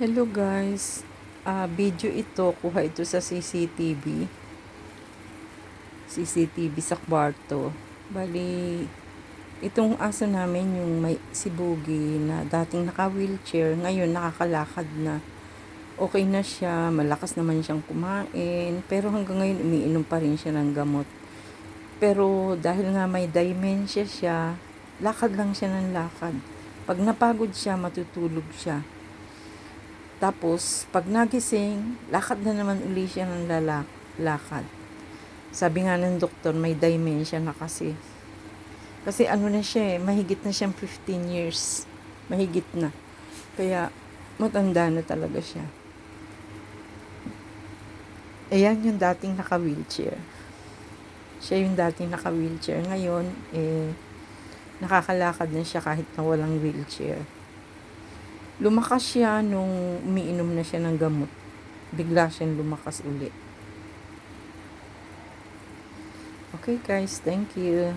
Hello guys, Ah, video ito, kuha ito sa CCTV. CCTV sa kwarto. Bali, itong aso namin yung may si Boogie na dating naka-wheelchair, ngayon nakakalakad na. Okay na siya, malakas naman siyang kumain, pero hanggang ngayon umiinom pa rin siya ng gamot. Pero dahil nga may dementia siya, lakad lang siya ng lakad. Pag napagod siya, matutulog siya. Tapos, pag nagising, lakad na naman uli siya ng lala- lakad. Sabi nga ng doktor, may dementia na kasi. Kasi ano na siya eh, mahigit na siyang 15 years. Mahigit na. Kaya, matanda na talaga siya. Ayan yung dating naka-wheelchair. Siya yung dating naka-wheelchair. Ngayon, eh, nakakalakad na siya kahit na walang wheelchair lumakas siya nung umiinom na siya ng gamot. Bigla siyang lumakas uli. Okay guys, thank you.